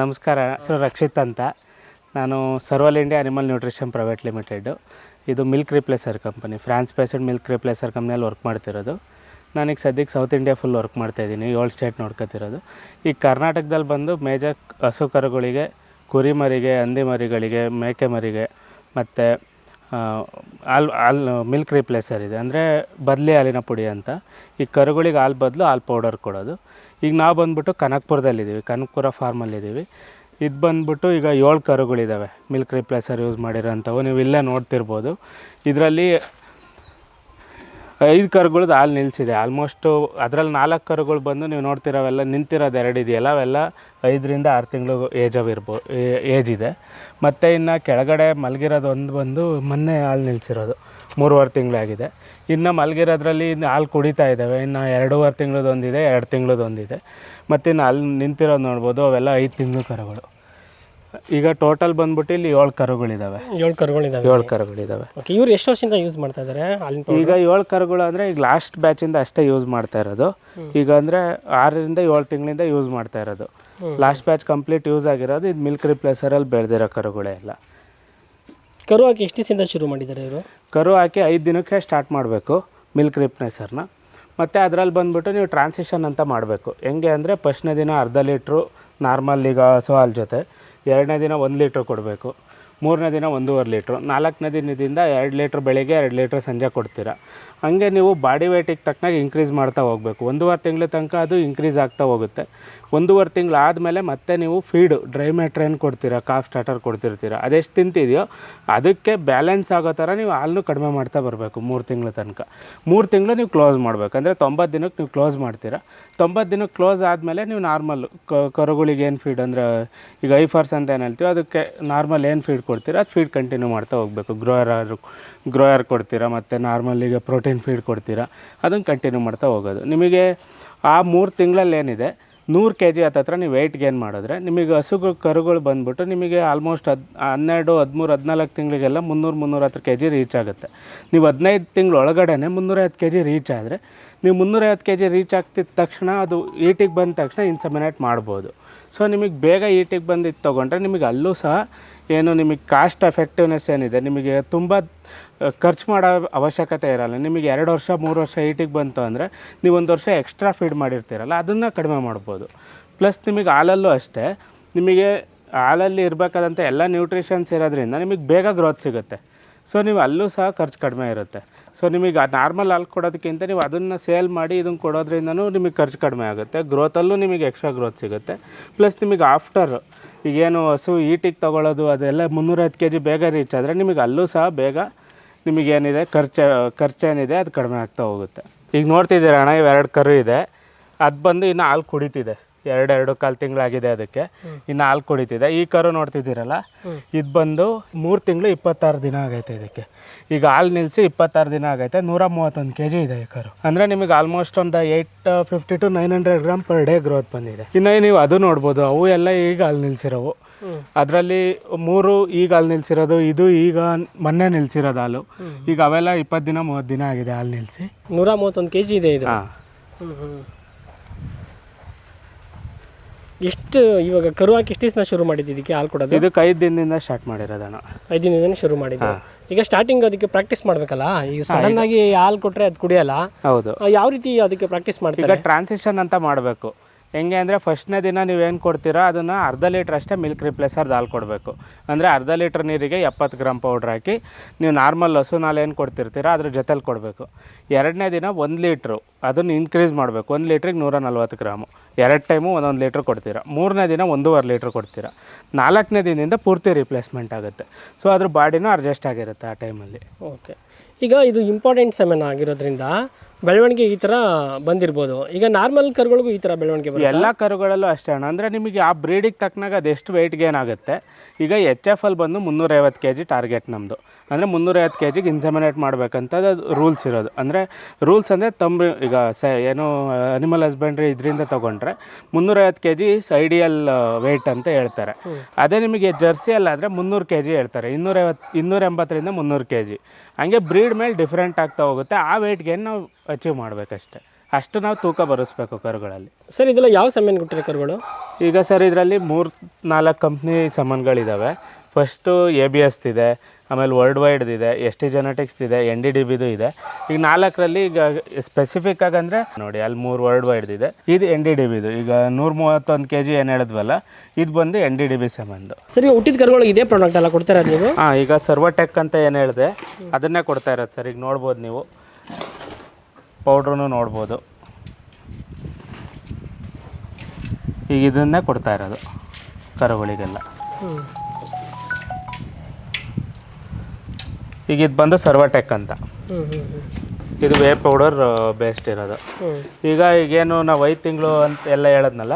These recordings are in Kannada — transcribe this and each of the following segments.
ನಮಸ್ಕಾರ ಸರ್ ರಕ್ಷಿತ್ ಅಂತ. ನಾನು Serval India animal nutrition private limited ಇದು milk replacer company, France based milk replacer ಕಂಪ್ನಿಯಲ್ಲಿ ವರ್ಕ್ ಮಾಡ್ತಿರೋದು. ನಾನೀಗ ಸದ್ಯಕ್ಕೆ ಸೌತ್ ಇಂಡಿಯಾ ಫುಲ್ ವರ್ಕ್ ಮಾಡ್ತಾಯಿದ್ದೀನಿ ಏಳು ಸ್ಟೇಟ್ ನೋಡ್ಕೊತಿರೋದು. ಈ ಕರ್ನಾಟಕದಲ್ಲಿ ಬಂದು ಮೇಜರ್ ಹಸು ಕರುಗಳಿಗೆ ಕುರಿ ಮರಿಗೆ ಹಂದಿ ಮರಿಗಳಿಗೆ ಮೇಕೆ ಮರಿಗೆ ಮತ್ತು ಹಾಲು ಹಾಲು, ಮಿಲ್ಕ್ ರಿಪ್ಲೇಸರ್ ಇದೆ. ಅಂದರೆ ಬದಲಿ ಹಾಲಿನ ಪುಡಿ ಅಂತ. ಈ ಕರುಗಳಿಗೆ ಹಾಲು ಬದಲು ಹಾಲು ಪೌಡರ್ ಕೊಡೋದು. ಈಗ ನಾವು ಬಂದ್ಬಿಟ್ಟು ಕನಕ್ಪುರದಲ್ಲಿದ್ದೀವಿ, ಕನಕಪುರ ಫಾರ್ಮಲ್ಲಿದ್ದೀವಿ. ಇದು ಬಂದ್ಬಿಟ್ಟು ಈಗ ಏಳು ಕರುಗಳಿದ್ದಾವೆ ಮಿಲ್ಕ್ ರಿಪ್ಲೇಸರ್ ಯೂಸ್ ಮಾಡಿರೋಂಥವು, ನೀವು ಇಲ್ಲೇ ನೋಡ್ತಿರ್ಬೋದು. ಇದರಲ್ಲಿ ಐದು ಕರುಗಳದ್ದು ಹಾಲು ನಿಲ್ಲಿಸಿದೆ ಆಲ್ಮೋಸ್ಟು ಅದರಲ್ಲಿ ನಾಲ್ಕು ಕರುಗಳು ಬಂದು ನೀವು ನೋಡ್ತಿರೋವೆಲ್ಲ, ನಿಂತಿರೋದು ಎರಡು ಇದೆಯಲ್ಲ, ಅವೆಲ್ಲ ಐದರಿಂದ ಆರು ತಿಂಗಳು ಏಜ್ ಆಗಿರ್ಬೋ ಏಜ್ ಇದೆ. ಮತ್ತು ಇನ್ನು ಕೆಳಗಡೆ ಮಲಗಿರೋದು ಒಂದು ಬಂದು ಮೊನ್ನೆ ಹಾಲು ನಿಲ್ಲಿಸಿರೋದು ಮೂರುವರೆ ತಿಂಗಳಾಗಿದೆ. ಇನ್ನು ಮಲಗಿರೋದ್ರಲ್ಲಿ ಇನ್ನು ಹಾಲು ಕುಡಿತಾ ಇದ್ದಾವೆ ಇನ್ನು ಎರಡೂವರೆ ತಿಂಗಳದ್ದು ಒಂದಿದೆ ಎರಡು ತಿಂಗಳದ್ದು ಒಂದಿದೆ ಮತ್ತು ಇನ್ನು ಅಲ್ಲಿ ನಿಂತಿರೋದು ನೋಡ್ಬೋದು ಅವೆಲ್ಲ ಐದು ತಿಂಗಳು ಕರುಗಳು. ಈಗ ಟೋಟಲ್ ಬಂದ್ಬಿಟ್ಟು ಇಲ್ಲಿ ಏಳು ಕರುಗಳಿದ್ದಾವೆ ಏಳು ಕರುಗಳಿದ್ದಾವೆ ಏಳು ಕರುಗಳಿದ್ದಾವೆ ಓಕೆ ಇವ್ರು ಎಷ್ಟು ವರ್ಷದಿಂದ ಯೂಸ್ ಮಾಡ್ತಾ ಇದ್ದಾರೆ ಈಗ ಏಳು ಕರುಗಳು ಅಂದರೆ ಈಗ ಲಾಸ್ಟ್ ಬ್ಯಾಚಿಂದ ಅಷ್ಟೇ ಯೂಸ್ ಮಾಡ್ತಾ ಇರೋದು. ಈಗ ಅಂದರೆ ಆರರಿಂದ ಏಳು ತಿಂಗಳಿಂದ ಯೂಸ್ ಮಾಡ್ತಾ ಇರೋದು. ಲಾಸ್ಟ್ ಬ್ಯಾಚ್ ಕಂಪ್ಲೀಟ್ ಯೂಸ್ ಆಗಿರೋದು ಇದು ಮಿಲ್ಕ್ ರಿಪ್ಲೇಸರಲ್ಲಿ ಬೆಳೆದಿರೋ ಕರುಗಳೇ ಎಲ್ಲ ಕರು ಹಾಕಿ ಎಷ್ಟು ದಿವಸದಿಂದ ಶುರು ಮಾಡಿದ್ದಾರೆ ಇವರು? ಕರು ಹಾಕಿ ಐದು ದಿನಕ್ಕೆ ಸ್ಟಾರ್ಟ್ ಮಾಡಬೇಕು ಮಿಲ್ಕ್ ರಿಪ್ಲೇಸರ್ನ ಮತ್ತು ಅದರಲ್ಲಿ ಬಂದ್ಬಿಟ್ಟು ನೀವು ಟ್ರಾನ್ಸಿಷನ್ ಅಂತ ಮಾಡಬೇಕು. ಹೆಂಗೆ ಅಂದರೆ ಫಸ್ಟ್ನೇ ದಿನ ಅರ್ಧ ಲೀಟ್ರು ನಾರ್ಮಲ್ ಈಗ ಹಸು ಹಾಲು ಜೊತೆ, ಎರಡನೇ ದಿನ ಒಂದು ಲೀಟ್ರ್ ಕೊಡಬೇಕು. ಮೂರನೇ ದಿನ ಒಂದೂವರೆ ಲೀಟ್ರು, ನಾಲ್ಕನೇ ದಿನದಿಂದ ಎರಡು ಲೀಟ್ರ್ ಬೆಳಿಗ್ಗೆ, ಎರಡು ಲೀಟ್ರ್ ಸಂಜೆ ಕೊಡ್ತೀರಾ. ಹಂಗೆ ನೀವು ಬಾಡಿ ವೇಟಿಗೆ ತಕ್ಕನಾಗಿ ಇನ್ಕ್ರೀಸ್ ಮಾಡ್ತಾ ಹೋಗಬೇಕು. ಒಂದೂವರೆ ತಿಂಗಳ ತನಕ ಅದು ಇನ್ಕ್ರೀಸ್ ಆಗ್ತಾ ಹೋಗುತ್ತೆ. ಒಂದೂವರೆ ತಿಂಗಳು ಆದಮೇಲೆ ಮತ್ತೆ ನೀವು ಫೀಡು ಡ್ರೈ ಮ್ಯಾಟ್ರೇನ್ ಕೊಡ್ತೀರಾ ಕಾಫ್ ಸ್ಟಾರ್ಟರ್ ಕೊಡ್ತಿರ್ತೀರ, ಅದೆಷ್ಟು ತಿಂತಿದೆಯೋ ಅದಕ್ಕೆ ಬ್ಯಾಲೆನ್ಸ್ ಆಗೋ ಥರ ನೀವು ಹಾಲನ್ನು ಕಡಿಮೆ ಮಾಡ್ತಾ ಬರಬೇಕು ಮೂರು ತಿಂಗಳ ತನಕ. ಮೂರು ತಿಂಗಳು ನೀವು ಕ್ಲೋಸ್ ಮಾಡಬೇಕು. ಅಂದರೆ ತೊಂಬತ್ತು ದಿನಕ್ಕೆ ನೀವು ಕ್ಲೋಸ್ ಮಾಡ್ತೀರಾ. ತೊಂಬತ್ತು ದಿನಕ್ಕೆ ಕ್ಲೋಸ್ ಆದಮೇಲೆ ನೀವು ನಾರ್ಮಲ್ ಕರುಗಳಿಗೆ ಏನು ಫೀಡ್ ಅಂದರೆ ಈಗ ಐಫರ್ಸ್ ಅಂತ ಏನು ಹೇಳ್ತೀವಿ ಅದಕ್ಕೆ ನಾರ್ಮಲ್ ಏನು ಫೀಡ್ ಕೊಡ್ತೀರಾ? ಅದು ಫೀಡ್ ಕಂಟಿನ್ಯೂ ಮಾಡ್ತಾ ಹೋಗಬೇಕು. ಗ್ರೋಯರ್ ಗ್ರೋಯರ್ ಕೊಡ್ತೀರಾ? ಮತ್ತು ನಾರ್ಮಲ್ ಈಗ ಪ್ರೋಟೀನ್ ಫೀಡ್ ಕೊಡ್ತೀರಾ? ಅದನ್ನು ಕಂಟಿನ್ಯೂ ಮಾಡ್ತಾ ಹೋಗೋದು. ನಿಮಗೆ ಆ ಮೂರು ತಿಂಗಳಲ್ಲಿ ಏನಿದೆ? ನೂರು ಕೆ ಜಿ ಹತ್ರ ನೀವು ವೆಯ್ಟ್ ಗೇನ್ ಮಾಡಿದ್ರೆ ನಿಮಗೆ ಹಸುಗಳು ಕರುಗಳು ಬಂದುಬಿಟ್ಟು ನಿಮಗೆ ಆಲ್ಮೋಸ್ಟ್ ಹದ್, ಹನ್ನೆರಡು, ಹದಿಮೂರು, ಹದಿನಾಲ್ಕು ತಿಂಗಳಿಗೆಲ್ಲ ಮುನ್ನೂರು ಮುನ್ನೂರಹತ್ತು ಕೆ ಜಿ ರೀಚ್ ಆಗುತ್ತೆ. ನೀವು ಹದಿನೈದು ತಿಂಗಳು ಒಳಗಡೆನೆ ಮುನ್ನೂರೈವತ್ತು ಕೆ ಜಿ ರೀಚ್ ಆದರೆ, ನೀವು ಮುನ್ನೂರೈವತ್ತು ಕೆ ಜಿ ರೀಚ್ ಆಗ್ತಿದ್ದ ತಕ್ಷಣ ಅದು ಈಟಿಗೆ ಬಂದ ತಕ್ಷಣ ಇನ್ಸಮಿನೇಟ್ ಮಾಡ್ಬೋದು. ಸೊ ನಿಮಗೆ ಬೇಗ ಈಟಿಗೆ ಬಂದಿದ್ದು ತೊಗೊಂಡ್ರೆ ನಿಮಗೆ ಅಲ್ಲೂ ಸಹ ಏನು ನಿಮಗೆ ಕಾಸ್ಟ್ ಎಫೆಕ್ಟಿವ್ನೆಸ್ ಏನಿದೆ, ನಿಮಗೆ ತುಂಬ ಖರ್ಚು ಮಾಡೋ ಅವಶ್ಯಕತೆ ಇರಲ್ಲ. ನಿಮಗೆ ಎರಡು ವರ್ಷ, ಮೂರು ವರ್ಷ ಈಟಿಗೆ ಬಂತು ಅಂದರೆ ನೀವು ಒಂದು ವರ್ಷ ಎಕ್ಸ್ಟ್ರಾ ಫೀಡ್ ಮಾಡಿರ್ತೀರಲ್ಲ, ಅದನ್ನು ಕಡಿಮೆ ಮಾಡ್ಬೋದು. ಪ್ಲಸ್ ನಿಮಗೆ ಹಾಲಲ್ಲೂ ಅಷ್ಟೇ, ನಿಮಗೆ ಹಾಲಲ್ಲಿ ಇರಬೇಕಾದಂಥ ಎಲ್ಲ ನ್ಯೂಟ್ರಿಷನ್ಸ್ ಇರೋದ್ರಿಂದ ನಿಮಗೆ ಬೇಗ ಗ್ರೋತ್ ಸಿಗುತ್ತೆ. ಸೊ ನೀವು ಅಲ್ಲೂ ಸಹ ಖರ್ಚು ಕಡಿಮೆ ಇರುತ್ತೆ. ಸೊ ನಿಮಗೆ ನಾರ್ಮಲ್ ಹಾಲು ಕೊಡೋದಕ್ಕಿಂತ ನೀವು ಅದನ್ನು ಸೇಲ್ ಮಾಡಿ ಇದನ್ನು ಕೊಡೋದ್ರಿಂದನೂ ನಿಮಗೆ ಖರ್ಚು ಕಡಿಮೆ ಆಗುತ್ತೆ. ಗ್ರೋತಲ್ಲೂ ನಿಮಗೆ ಎಕ್ಸ್ಟ್ರಾ ಗ್ರೋತ್ ಸಿಗುತ್ತೆ. ಪ್ಲಸ್ ನಿಮಗೆ ಆಫ್ಟರ್ ಈಗೇನು ಹಸು ಈಟಿಗೆ ತೊಗೊಳ್ಳೋದು, ಅದೆಲ್ಲ ಮುನ್ನೂರೈವತ್ತು ಕೆ ಜಿ ಬೇಗ ರೀಚ್ ಆದರೆ ನಿಮಗೆ ಅಲ್ಲೂ ಸಹ ಬೇಗ ನಿಮಗೇನಿದೆ, ಖರ್ಚು, ಖರ್ಚೇನಿದೆ, ಅದು ಕಡಿಮೆ ಆಗ್ತಾ ಹೋಗುತ್ತೆ. ಈಗ ನೋಡ್ತಿದ್ದೀರ ಅಣ್ಣ, ಇವೆರಡು ಕರು ಇದೆ. ಅದು ಬಂದು ಇನ್ನು ಹಾಲು ಕುಡಿತಿದೆ. ಎರಡು ಎರಡು ಕಾಲು ತಿಂಗಳಾಗಿದೆ ಅದಕ್ಕೆ. ಇನ್ನು ಹಾಲು ಕುಡಿತಿದೆ ಈ ಕರು ನೋಡ್ತಿದ್ದೀರಲ್ಲ? ಇದು ಬಂದು ಮೂರು ತಿಂಗಳು ಇಪ್ಪತ್ತಾರು ದಿನ ಆಗೈತೆ ಇದಕ್ಕೆ. ಈಗ ಹಾಲು ನಿಲ್ಲಿಸಿ ಇಪ್ಪತ್ತಾರು ದಿನ ಆಗೈತೆ. ನೂರ ಮೂವತ್ತೊಂದು ಕೆ ಜಿ ಇದೆ ಈ ಕರು. ಅಂದರೆ ನಿಮಗೆ ಆಲ್ಮೋಸ್ಟ್ ಒಂದು eight fifty to nine hundred gram per day growth ಬಂದಿದೆ. ಇನ್ನು ನೀವು ಅದು ನೋಡ್ಬೋದು. ಅವು ಎಲ್ಲ ಈಗ ಹಾಲು ನಿಲ್ಸಿರೋವು. ಅದರಲ್ಲಿ ಮೂರು ಈಗ ಹಾಲು ನಿಲ್ಲಿಸಿರೋದು ಇದು ಈಗ ಮೊನ್ನೆ ನಿಲ್ಲಿಸಿರೋದು ಹಾಲು. ಈಗ ಅವೆಲ್ಲ ಇಪ್ಪತ್ತು ದಿನ ಮೂವತ್ತು ದಿನ ಆಗಿದೆ ಹಾಲು ನಿಲ್ಲಿಸಿ ನೂರ ಮೂವತ್ತೊಂದು ಕೆ ಜಿ ಇದೆ ಇದು. ಹಾಂ. ಎಷ್ಟು ಇವಾಗ ಕರು ಹಾಕಿ ಎಷ್ಟು ದಿವಸ ಶುರು ಮಾಡಿದ್ದು ಇದಕ್ಕೆ ಹಾಲು ಕೊಡೋದು? ಇದಕ್ಕೆ ಐದು ದಿನದಿಂದ ಸ್ಟಾರ್ಟ್ ಮಾಡಿರೋದಣ್ಣ ಐದು ದಿನದಿಂದ ಶುರು ಮಾಡಿದ್ದು. ಈಗ ಸ್ಟಾರ್ಟಿಂಗ್ ಅದಕ್ಕೆ ಪ್ರಾಕ್ಟೀಸ್ ಮಾಡಬೇಕಲ್ಲ? ಈಗ ಸಡನ್ ಆಗಿ ಹಾಲು ಕೊಟ್ಟರೆ ಅದು ಕುಡಿಯಲ್ಲ? ಹೌದು. ಯಾವ ರೀತಿ ಅದಕ್ಕೆ ಪ್ರಾಕ್ಟೀಸ್ ಈಗ ಮಾಡ್ತಾರೆ ಟ್ರಾನ್ಸಿಷನ್ ಅಂತ ಮಾಡಬೇಕು. ಹೆಂಗೆ ಅಂದರೆ ಫಸ್ಟ್ನೇ ದಿನ ನೀವೇನು ಕೊಡ್ತೀರಾ ಅದನ್ನು ಅರ್ಧ ಲೀಟ್ರ್ ಅಷ್ಟೇ ಮಿಲ್ಕ್ ರಿಪ್ಲೇಸರ್ದು ಹಾಲು ಕೊಡಬೇಕು. ಅಂದರೆ ಅರ್ಧ ಲೀಟ್ರ್ ನೀರಿಗೆ ಎಪ್ಪತ್ತು ಗ್ರಾಮ್ ಪೌಡ್ರ್ ಹಾಕಿ ನೀವು ನಾರ್ಮಲ್ ಹಸು ನಾಲ್ ಏನು ಕೊಡ್ತಿರ್ತೀರಾ ಅದ್ರ ಜೊತೆಲಿ ಕೊಡಬೇಕು. ಎರಡನೇ ದಿನ ಒಂದು ಲೀಟ್ರು ಅದನ್ನು ಇನ್ಕ್ರೀಸ್ ಮಾಡಬೇಕು. ಒಂದು ಲೀಟ್ರಿಗೆ ನೂರ ನಲ್ವತ್ತು ಗ್ರಾಮು. ಎರಡು ಟೈಮು ಒಂದೊಂದು ಲೀಟ್ರ್ ಕೊಡ್ತೀರಾ. ಮೂರನೇ ದಿನ ಒಂದೂವರೆ ಲೀಟ್ರ್ ಕೊಡ್ತೀರಾ. ನಾಲ್ಕನೇ ದಿನದಿಂದ ಪೂರ್ತಿ ರಿಪ್ಲೇಸ್ಮೆಂಟ್ ಆಗುತ್ತೆ. ಸೊ ಅದ್ರ ಬಾಡಿನೂ ಅಡ್ಜಸ್ಟ್ ಆಗಿರುತ್ತೆ ಆ ಟೈಮಲ್ಲಿ ಓಕೆ ಈಗ ಇದು ಇಂಪಾರ್ಟೆಂಟ್ ಸೆಮೆನ್ ಆಗಿರೋದ್ರಿಂದ ಬೆಳವಣಿಗೆ ಈ ಥರ ಬಂದಿರ್ಬೋದು. ಈಗ ನಾರ್ಮಲ್ ಕರುಗಳಿಗೂ ಈ ಥರ ಬೆಳವಣಿಗೆ ಬರುತ್ತೆ? ಎಲ್ಲ ಕರುಗಳಲ್ಲೂ ಅಷ್ಟೇ ಅಣ್ಣ. ಅಂದರೆ ನಿಮಗೆ ಆ ಬ್ರೀಡಿಗೆ ತಕ್ಕನಾಗ ಅದೆಷ್ಟು ವೆಯ್ಟ್ ಗೇನ್ ಆಗುತ್ತೆ? ಈಗ ಎಚ್ ಎಫ್ ಅಲ್ಲಿ ಬಂದು ಮುನ್ನೂರೈವತ್ತು ಕೆ ಜಿ ಟಾರ್ಗೆಟ್ ನಮ್ಮದು ಅಂದರೆ ಮುನ್ನೂರೈವತ್ತು ಕೆ ಜಿಗೆ ಇನ್ಸಮಿನೇಟ್ ಮಾಡಬೇಕಂತ ರೂಲ್ಸ್ ಇರೋದು. ಅಂದರೆ ರೂಲ್ಸ್ ಅಂದರೆ ತಮ್ಮ ಈಗ ಸ ಏನು ಅನಿಮಲ್ ಹಸ್ಬೆಂಡ್ರಿ ಇದರಿಂದ ತೊಗೊಂಡ್ರೆ ಮುನ್ನೂರೈವತ್ತು ಕೆ ಜಿ ಐಡಿಯಲ್ ವೆಯ್ಟ್ ಅಂತ ಹೇಳ್ತಾರೆ. ಅದೇ ನಿಮಗೆ ಜರ್ಸಿಯಲ್ಲಾದರೆ ಮುನ್ನೂರು ಕೆ ಜಿ ಹೇಳ್ತಾರೆ. ಇನ್ನೂರೈವತ್ತು ಇನ್ನೂರ ಎಂಬತ್ತರಿಂದ ಮುನ್ನೂರು ಕೆ ಜಿ ಹಂಗೆ ಬ್ರೀಡ್ ಮೇಲೆ ಡಿಫ್ರೆಂಟ್ ಆಗ್ತಾ ಹೋಗುತ್ತೆ. ಆ ವೆಯ್ಟ್ಗೆ ನಾವು ಅಚೀವ್ ಮಾಡಬೇಕಷ್ಟೆ. ಅಷ್ಟು ನಾವು ತೂಕ ಬರೆಸ್ಬೇಕು ಕರುಗಳಲ್ಲಿ. ಸರ್ ಇದೆಲ್ಲ ಯಾವ ಸಾಮಾನು ಕೊಟ್ಟಿರೋ ಕರುಗಳು? ಈಗ ಸರ್ ಇದರಲ್ಲಿ ಮೂರು ನಾಲ್ಕು ಕಂಪ್ನಿ ಸಾಮಾನುಗಳಿದ್ದಾವೆ ಫಸ್ಟು ಎ ಬಿ ಎಸ್ ಇದೆ ಆಮೇಲೆ ವರ್ಲ್ಡ್ ವೈಡ್ ಇದೆ ಎಸ್ ಟಿ ಜೆನೆಟಿಕ್ಸ್ ಇದೆ ಎನ್ ಡಿ ಡಿ ಬಿದು ಇದೆ. ಈಗ ನಾಲ್ಕರಲ್ಲಿ ಈಗ ಸ್ಪೆಸಿಫಿಕ್ ಆಗಿ ಅಂದರೆ ನೋಡಿ ಅಲ್ಲಿ ಮೂರು ವರ್ಲ್ಡ್ ವೈಡ್ ಇದೆ ಇದು ಎನ್ ಡಿ ಡಿ ಬಿದು ಈಗ ನೂರ ಮೂವತ್ತೊಂದು ಕೆ ಜಿ ಏನು ಹೇಳಿದ್ವಲ್ಲ ಇದು ಬಂದು ಎನ್ ಡಿ ಡಿ ಬಿ ಸಂಬಂಧ ಸರ್ ಈಗ ಹುಟ್ಟಿದ ಕರುಗಳು ಇದೇ ಪ್ರಾಡಕ್ಟ್ ಎಲ್ಲ ಕೊಡ್ತಾರೆ ಇರೋದು ನೀವು? ಹಾಂ ಈಗ ಸರ್ವಟೆಕ್ ಅಂತ ಏನು ಹೇಳಿದೆ ಅದನ್ನೇ ಕೊಡ್ತಾ ಇರೋದು ಸರ್. ಈಗ ನೋಡ್ಬೋದು ನೀವು. ಪೌಡ್ರೂ ನೋಡ್ಬೋದು. ಈಗ ಇದನ್ನೇ ಕೊಡ್ತಾ ಇರೋದು, ಕರುಗಳಿಗೆಲ್ಲ. ಈಗ ಇದು ಬಂದು ಸರ್ವಟೆಕ್ ಅಂತ. ಇದು ವೇ ಪೌಡರ್ ಬೇಸ್ಟ್ ಇರೋದು. ಈಗ ಈಗೇನು ನಾವು ಐದು ತಿಂಗಳು ಅಂತ ಎಲ್ಲ ಹೇಳದ್ನಲ್ಲ,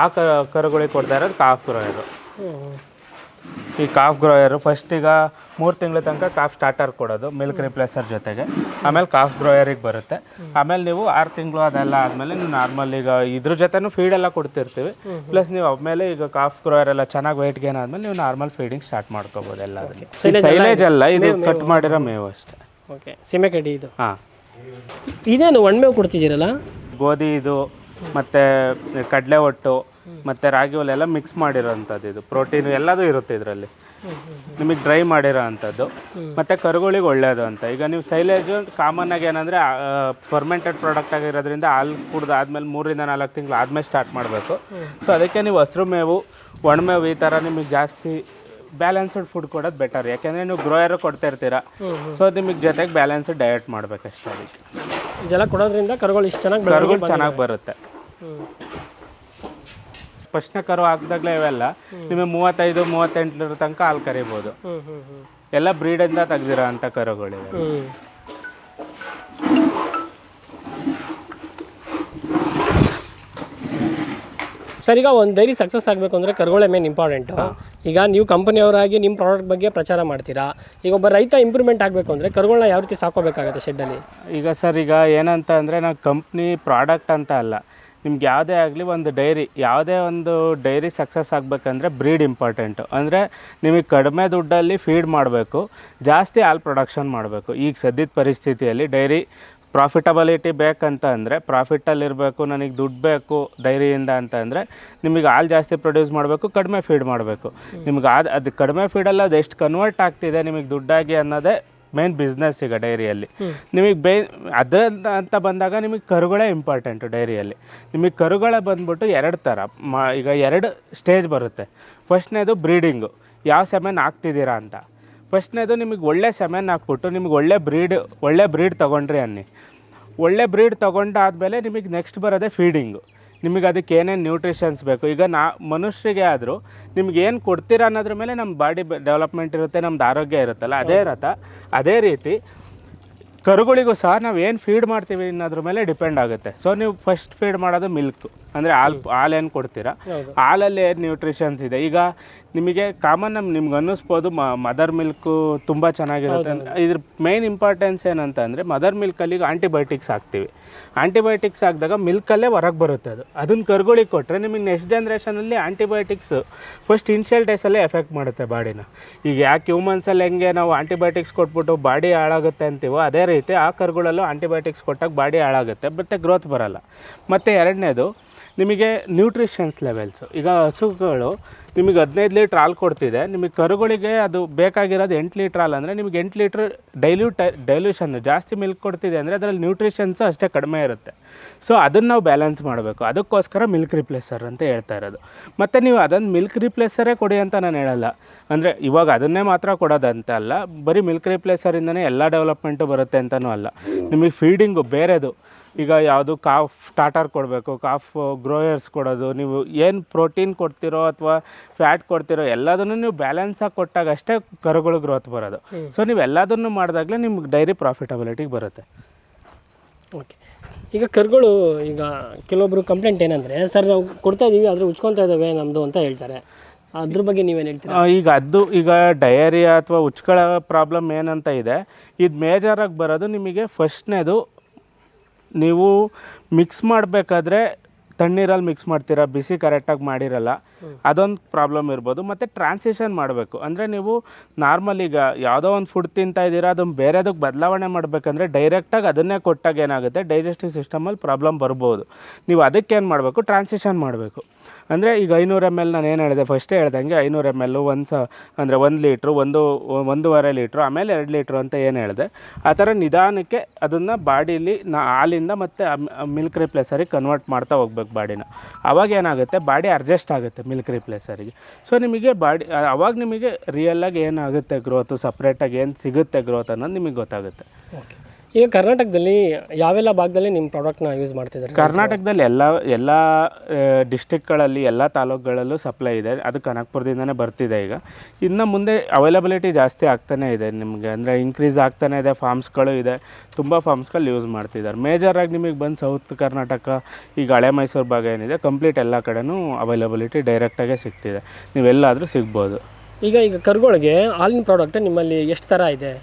ಆ ಕರುಗಳಿಗೆ ಕೊಡ್ತಾ ಇರೋದು ಕಾಫ್ ಗ್ರೋಯರು. ಈ ಕಾಫ್ ಗ್ರೋಯರು ಫಸ್ಟ್ ಈಗ ಮೂರು ತಿಂಗಳ ತನಕ ಕಾಫ್ ಸ್ಟಾರ್ಟರ್ ಕೊಡೋದು ಮಿಲ್ಕ್ ರಿಪ್ಲೇಸರ್ ಜೊತೆಗೆ. ಆಮೇಲೆ ಕಾಫ್ ಗ್ರೋಯರಿಗೆ ಬರುತ್ತೆ. ಆಮೇಲೆ ನೀವು ಆರು ತಿಂಗಳು ಅದೆಲ್ಲ ಆದಮೇಲೆ ನೀವು ನಾರ್ಮಲ್ ಈಗ ಇದ್ರ ಜೊತೆನೂ ಫೀಡೆಲ್ಲ ಕೊಡ್ತಿರ್ತೀವಿ. ಪ್ಲಸ್ ನೀವು ಆಮೇಲೆ ಈಗ ಕಾಫ್ ಗ್ರೋಯರ್ ಎಲ್ಲ ಚೆನ್ನಾಗಿ ವೆಯ್ಟ್ ಗೇನ್ ಆದಮೇಲೆ ನೀವು ನಾರ್ಮಲ್ ಫೀಡಿಂಗ್ ಸ್ಟಾರ್ಟ್ ಮಾಡ್ಕೋಬೋದು ಎಲ್ಲ ಸೈಲೇಜ್ ಅಲ್ಲ ಇದು ಕಟ್ ಮಾಡಿರೋ ಮೇವು ಅಷ್ಟೇ. ಓಕೆ ಸೀಮೆ ಕಡ್ಡಿ ಇದು? ಹಾಂ. ಇದೇನು ಒಣ್ಮೇವು ಕೊಡ್ತಿದ್ದೀರಲ್ಲ? ಗೋಧಿ ಇದು ಮತ್ತು ಕಡಲೆ ಒಟ್ಟು ಮತ್ತು ರಾಗಿ ಒಲೆಲ್ಲ ಮಿಕ್ಸ್ ಮಾಡಿರೋವಂಥದ್ದು ಇದು. ಪ್ರೋಟೀನ್ ಎಲ್ಲದೂ ಇರುತ್ತೆ ಇದರಲ್ಲಿ. ನಿಮಗೆ ಡ್ರೈ ಮಾಡಿರೋ ಅಂಥದ್ದು ಮತ್ತು ಕರುಗಳಿಗೆ ಒಳ್ಳೆಯದು ಅಂತ. ಈಗ ನೀವು ಸೈಲೇಜು ಕಾಮನ್ ಆಗಿ ಏನಂದರೆ ಫರ್ಮೆಂಟೆಡ್ ಪ್ರಾಡಕ್ಟ್ ಆಗಿರೋದ್ರಿಂದ ಹಾಲು ಕುಡ್ದು ಆದಮೇಲೆ ಮೂರಿಂದ ನಾಲ್ಕು ತಿಂಗಳು ಆದಮೇಲೆ ಸ್ಟಾರ್ಟ್ ಮಾಡಬೇಕು. ಸೊ ಅದಕ್ಕೆ ನೀವು ಹಸಿರು ಮೇವು ಒಣಮೇವು ಈ ಥರ ನಿಮಗೆ ಜಾಸ್ತಿ ಬ್ಯಾಲೆನ್ಸ್ಡ್ ಫುಡ್ ಕೊಡೋದು ಬೆಟರ್ ಯಾಕೆಂದರೆ ನೀವು ಗ್ರೋಯರು ಕೊಡ್ತಾ ಇರ್ತೀರಾ. ಸೊ ನಿಮಗೆ ಜೊತೆಗೆ ಬ್ಯಾಲೆನ್ಸ್ಡ್ ಡಯಟ್ ಮಾಡಬೇಕಷ್ಟೇ ಅದಕ್ಕೆ. ಇದೆಲ್ಲ ಕೊಡೋದ್ರಿಂದ ಕರುಗಳು ಇಷ್ಟು ಚೆನ್ನಾಗಿ ಕರುಗಳು ಚೆನ್ನಾಗಿ ಬರುತ್ತೆ. ಫಸ್ಟ್ನೇ ಕರು ಹಾಕಿದಾಗಲೇ ಇವೆಲ್ಲ ನಿಮಗೆ ಮೂವತ್ತೈದು ಮೂವತ್ತೆಂಟರ ತನಕ ಹಾಲು ಕರಿಬೋದು. ಎಲ್ಲ ಬ್ರೀಡಿಂದ ತೆಗ್ದಿರೋ ಅಂಥ ಕರುಗಳಿವೆ. ಸರ್ ಈಗ ಒಂದು ಡೈರಿ ಸಕ್ಸಸ್ ಆಗಬೇಕು ಅಂದರೆ ಕರುಗಳೇ ಮೇನ್ ಇಂಪಾರ್ಟೆಂಟು ಈಗ ನೀವು ಕಂಪನಿಯವರಾಗಿ ನಿಮ್ಮ ಪ್ರಾಡಕ್ಟ್ ಬಗ್ಗೆ ಪ್ರಚಾರ ಮಾಡ್ತೀರಾ? ಈಗ ಒಬ್ಬ ರೈತ ಇಂಪ್ರೂವ್ಮೆಂಟ್ ಆಗಬೇಕು ಅಂದರೆ ಕರುಗಳನ್ನ ಯಾವ ರೀತಿ ಸಾಕೋಬೇಕಾಗುತ್ತೆ ಶೆಡ್ಡಲ್ಲಿ ಈಗ ಸರ್ ಈಗ ಏನಂತ ಅಂದರೆ ನಾವು ಕಂಪ್ನಿ ಪ್ರಾಡಕ್ಟ್ ಅಂತ ಅಲ್ಲ. ನಿಮ್ಗೆ ಯಾವುದೇ ಆಗಲಿ ಒಂದು ಡೈರಿ ಯಾವುದೇ ಒಂದು ಡೈರಿ ಸಕ್ಸಸ್ ಆಗಬೇಕಂದ್ರೆ ಬ್ರೀಡ್ ಇಂಪಾರ್ಟೆಂಟು. ಅಂದರೆ ನಿಮಗೆ ಕಡಿಮೆ ದುಡ್ಡಲ್ಲಿ ಫೀಡ್ ಮಾಡಬೇಕು ಜಾಸ್ತಿ ಹಾಲು ಪ್ರೊಡಕ್ಷನ್ ಮಾಡಬೇಕು. ಈಗ ಸದ್ಯದ ಪರಿಸ್ಥಿತಿಯಲ್ಲಿ ಡೈರಿ ಪ್ರಾಫಿಟಬಿಲಿಟಿ ಬೇಕಂತ ಅಂದರೆ ಪ್ರಾಫಿಟಲ್ಲಿರಬೇಕು ನನಗೆ ದುಡ್ಡು ಬೇಕು ಡೈರಿಯಿಂದ ಅಂತ ಅಂದರೆ ನಿಮಗೆ ಹಾಲು ಜಾಸ್ತಿ ಪ್ರೊಡ್ಯೂಸ್ ಮಾಡಬೇಕು ಕಡಿಮೆ ಫೀಡ್ ಮಾಡಬೇಕು. ನಿಮ್ಗೆ ಅದು ಅದು ಕಡಿಮೆ ಫೀಡಲ್ಲಿ ಅದು ಎಷ್ಟು ಕನ್ವರ್ಟ್ ಆಗ್ತಿದೆ ನಿಮಗೆ ದುಡ್ಡಾಗಿ ಅನ್ನೋದೇ ಮೇನ್ ಬಿಸ್ನೆಸ್ ಈಗ ಡೈರಿಯಲ್ಲಿ ನಿಮಗೆ ಬೇ ಅದ್ರ ಅಂತ ಬಂದಾಗ ನಿಮಗೆ ಕರುಗಳೇ ಇಂಪಾರ್ಟೆಂಟು ಡೈರಿಯಲ್ಲಿ ನಿಮಗೆ ಕರುಗಳೇ ಬಂದ್ಬಿಟ್ಟು ಎರಡು ಥರ ಮಾ ಈಗ ಎರಡು ಸ್ಟೇಜ್ ಬರುತ್ತೆ. ಫಸ್ಟ್ನೇದು ಬ್ರೀಡಿಂಗು ಯಾವ ಸೆಮೆನ್ ಹಾಕ್ತಿದ್ದೀರಾ ಅಂತ. ಫಸ್ಟ್ನೇದು ನಿಮಗೆ ಒಳ್ಳೆ ಸೆಮೆನ್ ಹಾಕ್ಬಿಟ್ಟು ನಿಮಗೆ ಒಳ್ಳೆ ಬ್ರೀಡ್ ಒಳ್ಳೆ ಬ್ರೀಡ್ ತೊಗೊಂಡ್ರಿ ಅನ್ನಿ. ಒಳ್ಳೆ ಬ್ರೀಡ್ ತೊಗೊಂಡಾದ್ಮೇಲೆ ನಿಮಗೆ ನೆಕ್ಸ್ಟ್ ಬರೋದೇ ಫೀಡಿಂಗು ನಿಮಗೆ ಅದಕ್ಕೆ ಏನೇನು ನ್ಯೂಟ್ರಿಷನ್ಸ್ ಬೇಕು? ಈಗ ನಾ ಮನುಷ್ಯರಿಗೆ ಆದರೂ ನಿಮ್ಗೆ ಏನು ಕೊಡ್ತೀರಾ ಅನ್ನೋದ್ರ ಮೇಲೆ ನಮ್ಮ ಬಾಡಿ ಡೆವಲಪ್ಮೆಂಟ್ ಇರುತ್ತೆ ನಮ್ದು ಆರೋಗ್ಯ ಇರುತ್ತಲ್ಲ ಅದೇ ರಥ ಅದೇ ರೀತಿ ಕರುಗಳಿಗೂ ಸಹ ನಾವು ಏನು ಫೀಡ್ ಮಾಡ್ತೀವಿ ಅನ್ನೋದ್ರ ಮೇಲೆ ಡಿಪೆಂಡ್ ಆಗುತ್ತೆ. ಸೊ ನೀವು ಫಸ್ಟ್ ಫೀಡ್ ಮಾಡೋದು ಮಿಲ್ಕ್ ಅಂದರೆ ಹಾಲು ಹಾಲೇನು ಏನು ಕೊಡ್ತೀರಾ. ಹಾಲಲ್ಲಿ ಏನು ನ್ಯೂಟ್ರಿಷನ್ಸ್ ಇದೆ. ಈಗ ನಿಮಗೆ ಕಾಮನ್ ನಮ್ಗೆ ನಿಮ್ಗೆ ಅನ್ನಿಸ್ಬೋದು ಮದರ್ ಮಿಲ್ಕು ತುಂಬ ಚೆನ್ನಾಗಿರುತ್ತೆ. ಅಂದರೆ ಇದ್ರ ಮೇನ್ ಇಂಪಾರ್ಟೆನ್ಸ್ ಏನಂತ ಅಂದರೆ ಮದರ್ ಮಿಲ್ಕಲ್ಲಿ ಈಗ ಆಂಟಿಬಯೋಟಿಕ್ಸ್ ಹಾಕ್ತೀವಿ. ಆಂಟಿಬಯೋಟಿಕ್ಸ್ ಹಾಕಿದಾಗ ಮಿಲ್ಕಲ್ಲೇ ಹೊರಗೆ ಬರುತ್ತೆ ಅದು. ಅದನ್ನ ಕರುಗಳಿಗೆ ಕೊಟ್ಟರೆ ನಿಮಗೆ ನೆಕ್ಸ್ಟ್ ಜನ್ರೇಷನಲ್ಲಿ ಆಂಟಿಬಯೋಟಿಕ್ಸ್ ಫಸ್ಟ್ ಇನ್ಷಿಯಲ್ ಡೇಸಲ್ಲೇ ಎಫೆಕ್ಟ್ ಮಾಡುತ್ತೆ ಬಾಡಿನ. ಈಗ ಯಾಕೆ ಹ್ಯೂಮನ್ಸಲ್ಲಿ ಹೆಂಗೆ ನಾವು ಆಂಟಿಬಯೋಟಿಕ್ಸ್ ಕೊಟ್ಬಿಟ್ಟು ಬಾಡಿ ಹಾಳಾಗುತ್ತೆ ಅಂತೀವೋ ಅದೇ ರೀತಿ ಆ ಕರುಗಳಲ್ಲೂ ಆಂಟಿಬಯೋಟಿಕ್ಸ್ ಕೊಟ್ಟಾಗ ಬಾಡಿ ಹಾಳಾಗುತ್ತೆ ಮತ್ತು ಗ್ರೋತ್ ಬರಲ್ಲ. ಮತ್ತು ಎರಡನೇದು ನಿಮಗೆ ನ್ಯೂಟ್ರಿಷನ್ಸ್ ಲೆವೆಲ್ಸು ಈಗ ಹಸುಗಳು ನಿಮಗೆ ಹದಿನೈದು ಲೀಟ್ರ್ ಹಾಲು ಕೊಡ್ತಿದೆ. ನಿಮಗೆ ಕರುಗಳಿಗೆ ಅದು ಬೇಕಾಗಿರೋದು ಎಂಟು ಲೀಟ್ರ್ ಹಾಲು ಅಂದರೆ ನಿಮಗೆ ಎಂಟು ಲೀಟ್ರ್ ಡೈಲ್ಯೂಟ್ ಡೈಲ್ಯೂಷನ್ ಜಾಸ್ತಿ ಮಿಲ್ಕ್ ಕೊಡ್ತಿದೆ ಅಂದರೆ ಅದರಲ್ಲಿ ನ್ಯೂಟ್ರಿಷನ್ಸು ಅಷ್ಟೇ ಕಡಿಮೆ ಇರುತ್ತೆ. ಸೊ ಅದನ್ನು ನಾವು ಬ್ಯಾಲೆನ್ಸ್ ಮಾಡಬೇಕು. ಅದಕ್ಕೋಸ್ಕರ ಮಿಲ್ಕ್ ರಿಪ್ಲೇಸರ್ ಅಂತ ಹೇಳ್ತಾ ಇರೋದು. ಮತ್ತು ನೀವು ಅದನ್ನು ಮಿಲ್ಕ್ ರಿಪ್ಲೇಸರೇ ಕೊಡಿ ಅಂತ ನಾನು ಹೇಳಲ್ಲ. ಅಂದರೆ ಇವಾಗ ಅದನ್ನೇ ಮಾತ್ರ ಕೊಡೋದಂತ ಅಲ್ಲ. ಬರೀ ಮಿಲ್ಕ್ ರಿಪ್ಲೇಸರಿಂದನೇ ಎಲ್ಲ ಡೆವಲಪ್ಮೆಂಟು ಬರುತ್ತೆ ಅಂತಲೂ ಅಲ್ಲ. ನಿಮಗೆ ಫೀಡಿಂಗು ಬೇರೆದು. ಈಗ ಯಾವುದು ಕಾಫ್ ಸ್ಟಾರ್ಟರ್ ಕೊಡಬೇಕು ಕಾಫ್ ಗ್ರೋಯರ್ಸ್ ಕೊಡೋದು ನೀವು ಏನು ಪ್ರೋಟೀನ್ ಕೊಡ್ತಿರೋ ಅಥವಾ ಫ್ಯಾಟ್ ಕೊಡ್ತಿರೋ ಎಲ್ಲದನ್ನು ನೀವು ಬ್ಯಾಲೆನ್ಸಾಗಿ ಕೊಟ್ಟಾಗ ಅಷ್ಟೇ ಕರುಗಳು ಗ್ರೋತ್ ಬರೋದು. ಸೊ ನೀವು ಎಲ್ಲದನ್ನು ಮಾಡಿದಾಗಲೇ ನಿಮ್ಗೆ ಡೈರಿ ಪ್ರಾಫಿಟಬಿಲಿಟಿಗೆ ಬರುತ್ತೆ. ಓಕೆ. ಈಗ ಕರುಗಳು ಈಗ ಕೆಲವೊಬ್ಬರು ಕಂಪ್ಲೇಂಟ್ ಏನಂದರೆ ಸರ್ ನಾವು ಕೊಡ್ತಾ ಇದ್ದೀವಿ ಆದರೆ ಉಚ್ಕೊತಾ ಇದ್ದಾವೆ ನಮ್ಮದು ಅಂತ ಹೇಳ್ತಾರೆ. ಅದ್ರ ಬಗ್ಗೆ ನೀವೇನು ಹೇಳ್ತೀರಾ? ಈಗ ಅದು ಈಗ ಡಯರಿಯಾ ಅಥವಾ ಉಚ್ಕಳ ಪ್ರಾಬ್ಲಮ್ ಏನಂತ ಇದೆ ಇದು ಮೇಜರಾಗಿ ಬರೋದು ನಿಮಗೆ ಫಸ್ಟ್ನೇದು ನೀವು ಮಿಕ್ಸ್ ಮಾಡಬೇಕಾದ್ರೆ ತಣ್ಣೀರಲ್ಲಿ ಮಿಕ್ಸ್ ಮಾಡ್ತೀರಾ, ಬಿಸಿ ಕರೆಕ್ಟಾಗಿ ಮಾಡಿರಲ್ಲ, ಅದೊಂದು ಪ್ರಾಬ್ಲಮ್ ಇರ್ಬೋದು. ಮತ್ತು ಟ್ರಾನ್ಸಿಷನ್ ಮಾಡಬೇಕು. ಅಂದರೆ ನೀವು ನಾರ್ಮಲ್ ಈಗ ಯಾವುದೋ ಒಂದು ಫುಡ್ ತಿಂತಾ ಇದ್ದೀರಾ ಅದನ್ನು ಬೇರೆದಕ್ಕೆ ಬದಲಾವಣೆ ಮಾಡಬೇಕಂದ್ರೆ ಡೈರೆಕ್ಟಾಗಿ ಅದನ್ನೇ ಕೊಟ್ಟಾಗ ಏನಾಗುತ್ತೆ ಡೈಜೆಸ್ಟಿವ್ ಸಿಸ್ಟಮಲ್ಲಿ ಪ್ರಾಬ್ಲಮ್ ಬರ್ಬೋದು. ನೀವು ಅದಕ್ಕೆ ಏನು ಮಾಡಬೇಕು ಟ್ರಾನ್ಸಿಷನ್ ಮಾಡಬೇಕು. ಅಂದರೆ ಈಗ ಐನೂರು ಎಂ ಎಲ್ ನಾನು ಏನು ಹೇಳಿದೆ? ಫಸ್ಟೇ ಹೇಳ್ದಂಗೆ ಐನೂರು ಎಂ ಎಲ್ಲು ಒಂದು ಸ, ಅಂದರೆ ಒಂದು ಲೀಟ್ರು, ಒಂದು, ಒಂದೂವರೆ ಲೀಟ್ರು, ಆಮೇಲೆ ಎರಡು ಲೀಟ್ರು ಅಂತ ಏನು ಹೇಳಿದೆ? ಆ ಥರ ನಿಧಾನಕ್ಕೆ ಅದನ್ನು ಬಾಡಿಲಿ ನಾ, ಹಾಲಿಂದ ಮತ್ತು ಮಿಲ್ಕ್ ರಿಪ್ಲೇಸರಿಗೆ ಕನ್ವರ್ಟ್ ಮಾಡ್ತಾ ಹೋಗ್ಬೇಕು ಬಾಡಿನ. ಅವಾಗ ಏನಾಗುತ್ತೆ? ಬಾಡಿ ಅಡ್ಜಸ್ಟ್ ಆಗುತ್ತೆ ಮಿಲ್ಕ್ ರಿಪ್ಲೇಸರಿಗೆ ಸೊ ನಿಮಗೆ ಬಾಡಿ ಅವಾಗ ನಿಮಗೆ ರಿಯಲಾಗಿ ಏನಾಗುತ್ತೆ ಗ್ರೋತು ಸಪ್ರೇಟಾಗಿ ಏನು ಸಿಗುತ್ತೆ ಗ್ರೋತ್ ಅನ್ನೋದು ನಿಮಗೆ ಗೊತ್ತಾಗುತ್ತೆ. ಓಕೆ ಈಗ ಕರ್ನಾಟಕದಲ್ಲಿ ಯಾವೆಲ್ಲ ಭಾಗದಲ್ಲಿ ನಿಮ್ಮ ಪ್ರಾಡಕ್ಟ್ನ ಯೂಸ್ ಮಾಡ್ತಿದ್ದಾರೆ? ಕರ್ನಾಟಕದಲ್ಲಿ ಎಲ್ಲ ಎಲ್ಲ ಡಿಸ್ಟಿಕ್ಗಳಲ್ಲಿ ಎಲ್ಲ ತಾಲೂಕುಗಳಲ್ಲೂ ಸಪ್ಲೈ ಇದೆ. ಅದು ಕನಕಪುರದಿಂದನೇ ಬರ್ತಿದೆ ಈಗ. ಇನ್ನು ಮುಂದೆ ಅವೈಲಬಿಲಿಟಿ ಜಾಸ್ತಿ ಆಗ್ತಾನೇ ಇದೆ ನಿಮಗೆ. ಅಂದರೆ ಇನ್ಕ್ರೀಸ್ ಆಗ್ತಾನೇ ಇದೆ. ಫಾರ್ಮ್ಸ್ಗಳು ಇದೆ. ತುಂಬ ಫಾರ್ಮ್ಸ್ಗಳು ಯೂಸ್ ಮಾಡ್ತಿದ್ದಾರೆ. ಮೇಜರಾಗಿ ನಿಮಗೆ ಬಂದು ಸೌತ್ ಕರ್ನಾಟಕ ಈಗ ಹಳೆ ಮೈಸೂರು ಭಾಗ ಏನಿದೆ ಕಂಪ್ಲೀಟ್ ಎಲ್ಲ ಕಡೆನೂ ಅವೈಲಬಿಲಿಟಿ ಡೈರೆಕ್ಟಾಗೇ ಸಿಗ್ತಿದೆ. ನೀವೆಲ್ಲಾದರೂ ಸಿಗ್ಬೋದು. ಈಗ ಈಗ ಕರುಗಳಿಗೆ ಹಾಲಿನ ಪ್ರಾಡಕ್ಟ್ ನಿಮ್ಮಲ್ಲಿ ಎಷ್ಟು ಥರ ಇದೆ?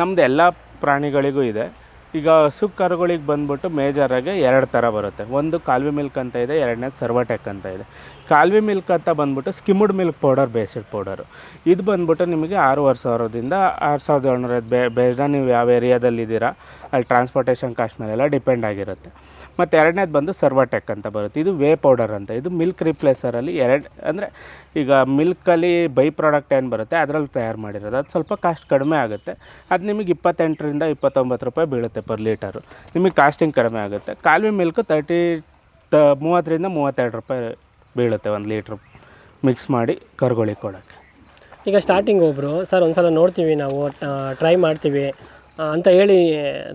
ನಮ್ಮದು ಎಲ್ಲ ಪ್ರಾಣಿಗಳಿಗೂ ಇದೆ. ಈಗ ಹಸು ಕರುಗಳಿಗೆ ಬಂದ್ಬಿಟ್ಟು ಮೇಜರಾಗಿ ಎರಡು ಥರ ಬರುತ್ತೆ. ಒಂದು ಕಾಲ್ವಿ ಮಿಲ್ಕ್ ಅಂತ ಇದೆ, ಎರಡನೇದು ಸರ್ವಟೆಕ್ ಅಂತ ಇದೆ. ಕಾಲ್ವಿ ಮಿಲ್ಕ್ ಅಂತ ಬಂದ್ಬಿಟ್ಟು skimmed milk powder, based powder. ಇದು ಬಂದ್ಬಿಟ್ಟು ನಿಮಗೆ ಆರೂವರೆ ಸಾವಿರದಿಂದ ಆರು ಸಾವಿರದ ಏಳ್ನೂರ ಬೇ ಬೇಸ್ಡ ನೀವು ಯಾವ ಏರಿಯಾದಲ್ಲಿ ಇದ್ದೀರಾ ಅಲ್ಲಿ ಟ್ರಾನ್ಸ್ಪೋರ್ಟೇಷನ್ ಕಾಸ್ಟ್ ಮೇಲೆಲ್ಲ ಡಿಪೆಂಡ್ ಆಗಿರುತ್ತೆ. ಮತ್ತು ಎರಡನೇದು ಬಂದು ಸರ್ವಾಟೆಕ್ ಅಂತ ಬರುತ್ತೆ. ಇದು ವೇ ಪೌಡರ್ ಅಂತ. ಇದು ಮಿಲ್ಕ್ ರಿಪ್ಲೇಸರಲ್ಲಿ ಎರಡು, ಅಂದರೆ ಈಗ ಮಿಲ್ಕಲ್ಲಿ ಬೈ ಪ್ರಾಡಕ್ಟ್ ಏನು ಬರುತ್ತೆ, ಅದರಲ್ಲಿ ತಯಾರು ಮಾಡಿರೋದು. ಅದು ಸ್ವಲ್ಪ ಕಾಸ್ಟ್ ಕಡಿಮೆ ಆಗುತ್ತೆ. ಅದು ನಿಮಗೆ ಇಪ್ಪತ್ತೆಂಟರಿಂದ ಇಪ್ಪತ್ತೊಂಬತ್ತು ರೂಪಾಯಿ ಬೀಳುತ್ತೆ ಪರ್ ಲೀಟರು ನಿಮಗೆ ಕಾಸ್ಟಿಂಗ್ ಕಡಿಮೆ ಆಗುತ್ತೆ. ಕಾಲ್ವಿ ಮಿಲ್ಕ್ ತರ್ಟಿ ತ, ಮೂವತ್ತರಿಂದ ಮೂವತ್ತೆರಡು ರೂಪಾಯಿ ಬೀಳುತ್ತೆ ಒಂದು ಲೀಟ್ರ್ ಮಿಕ್ಸ್ ಮಾಡಿ ಕರ್ಗೊಳಿಗೆ ಕೊಡೋಕ್ಕೆ ಈಗ ಸ್ಟಾರ್ಟಿಂಗ್ ಒಬ್ಬರು ಸರ್ ಒಂದು ಸಲ ನೋಡ್ತೀವಿ ನಾವು ಟ್ರೈ ಮಾಡ್ತೀವಿ ಅಂತ ಹೇಳಿ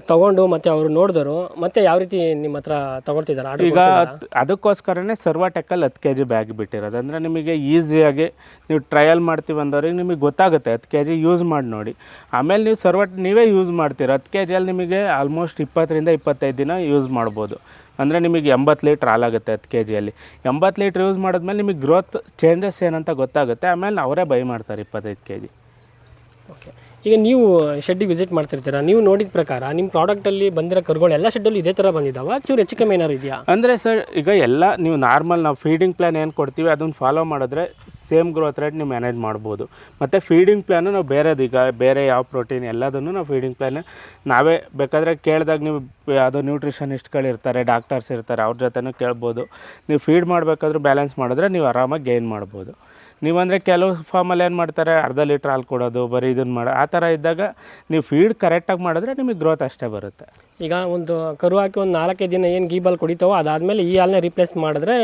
ತಗೊಂಡು ಮತ್ತೆ ಅವರು ನೋಡಿದ್ರು. ಮತ್ತೆ ಯಾವ ರೀತಿ ನಿಮ್ಮ ಹತ್ರ ತಗೊಳ್ತಿದ್ದಾರೆ? ಆರ್ಡರ್ ಈಗ ಅದಕ್ಕೋಸ್ಕರನೇ ಅದಕ್ಕೋಸ್ಕರನೇ ಸರ್ವಾಟೆಕ್ಕಲ್ಲಿ ಹತ್ತು ಕೆ ಜಿ ಬ್ಯಾಗ್ ಬಿಟ್ಟಿರೋದು. ಅಂದರೆ ನಿಮಗೆ ಈಸಿಯಾಗಿ ನೀವು ಟ್ರಯಲ್ ಮಾಡ್ತೀವಿ ಅಂದವ್ರಿಗೆ ನಿಮಗೆ ಗೊತ್ತಾಗುತ್ತೆ. ಹತ್ತು ಕೆ ಜಿ ಯೂಸ್ ಮಾಡಿ ನೋಡಿ. ಆಮೇಲೆ ನೀವು ಸರ್ವಟ್ ನೀವೇ ಯೂಸ್ ಮಾಡ್ತೀರ? ಹತ್ತು ಕೆ ಜಿಯಲ್ಲಿ ನಿಮಗೆ ಆಲ್ಮೋಸ್ಟ್ ಇಪ್ಪತ್ತರಿಂದ ಇಪ್ಪತ್ತೈದು ದಿನ ಯೂಸ್ ಮಾಡ್ಬೋದು. ಅಂದರೆ ನಿಮಗೆ ಎಂಬತ್ತು ಲೀಟ್ರ್ ಹಾಲಾಗುತ್ತೆ ಹತ್ತು ಕೆ ಜಿಯಲ್ಲಿ ಎಂಬತ್ತು ಲೀಟ್ರ್ ಯೂಸ್ ಮಾಡಿದ್ಮೇಲೆ ನಿಮಗೆ ಗ್ರೋತ್ ಚೇಂಜಸ್ ಏನಂತ ಗೊತ್ತಾಗುತ್ತೆ. ಆಮೇಲೆ ಅವರೇ ಬೈ ಮಾಡ್ತಾರೆ ಇಪ್ಪತ್ತೈದು ಕೆ ಜಿ ಓಕೆ ಈಗ ನೀವು ಶೆಡ್ಡಿಗೆ ವಿಸಿಟ್ ಮಾಡ್ತಿರ್ತೀರ? ನೀವು ನೋಡಿದ ಪ್ರಕಾರ ನಿಮ್ಮ ಪ್ರಾಡಕ್ಟಲ್ಲಿ ಬಂದಿರೋ ಕರುಗಳು ಎಲ್ಲ ಶೆಡ್ಡಲ್ಲಿ ಇದೇ ಥರ ಬಂದಿದ್ದಾವ ಚೂರು ಹೆಚ್ಚು ಕಮ್ಮಿ ಏನಾದ್ರು ಇದೆಯಾ? ಅಂದರೆ ಸರ್ ಈಗ ಎಲ್ಲ ನೀವು ನಾರ್ಮಲ್ ನಾವು ಫೀಡಿಂಗ್ ಪ್ಲ್ಯಾನ್ ಏನು ಕೊಡ್ತೀವಿ ಅದನ್ನು ಫಾಲೋ ಮಾಡಿದ್ರೆ ಸೇಮ್ ಗ್ರೋತ್ ರೇಟ್ ನೀವು ಮ್ಯಾನೇಜ್ ಮಾಡ್ಬೋದು. ಮತ್ತು ಫೀಡಿಂಗ್ ಪ್ಲ್ಯಾನು ನಾವು ಬೇರೆದು ಈಗ ಬೇರೆ ಯಾವ ಪ್ರೋಟೀನ್ ಎಲ್ಲದನ್ನು ನಾವು ಫೀಡಿಂಗ್ ಪ್ಲ್ಯಾನ್ ನಾವೇ ಬೇಕಾದರೆ ಕೇಳಿದಾಗ ನೀವು ಯಾವುದೋ ನ್ಯೂಟ್ರಿಷನಿಸ್ಟ್ಗಳು ಇರ್ತಾರೆ ಡಾಕ್ಟರ್ಸ್ ಇರ್ತಾರೆ, ಅವ್ರ ಜೊತೆನೂ ಕೇಳ್ಬೋದು. ನೀವು ಫೀಡ್ ಮಾಡಬೇಕಾದ್ರೂ ಬ್ಯಾಲೆನ್ಸ್ ಮಾಡಿದ್ರೆ ನೀವು ಆರಾಮಾಗಿ ಗೈನ್ ಮಾಡ್ಬೋದು. ನೀವಂದರೆ ಕೆಲವು ಫಾರ್ಮಲ್ಲಿ ಏನು ಮಾಡ್ತಾರೆ ಅರ್ಧ ಲೀಟ್ರ್ ಹಾಲು ಕೊಡೋದು ಬರೀ ಇದನ್ನು ಮಾಡೋ ಆ ಥರ ಇದ್ದಾಗ ನೀವು ಫೀಡ್ ಕರೆಕ್ಟಾಗಿ ಮಾಡಿದ್ರೆ ನಿಮಗೆ ಗ್ರೋತ್ ಅಷ್ಟೇ ಬರುತ್ತೆ. ಈಗ ಒಂದು ಕರು ಹಾಕಿ ಒಂದು ನಾಲ್ಕೈದು ದಿನ ಏನು ಗೀಬಲ್ ಕುಡಿತಾವೋ ಅದಾದಮೇಲೆ ಈ ಹಾಲನ್ನ ರಿಪ್ಲೇಸ್ ಮಾಡಿದ್ರೆ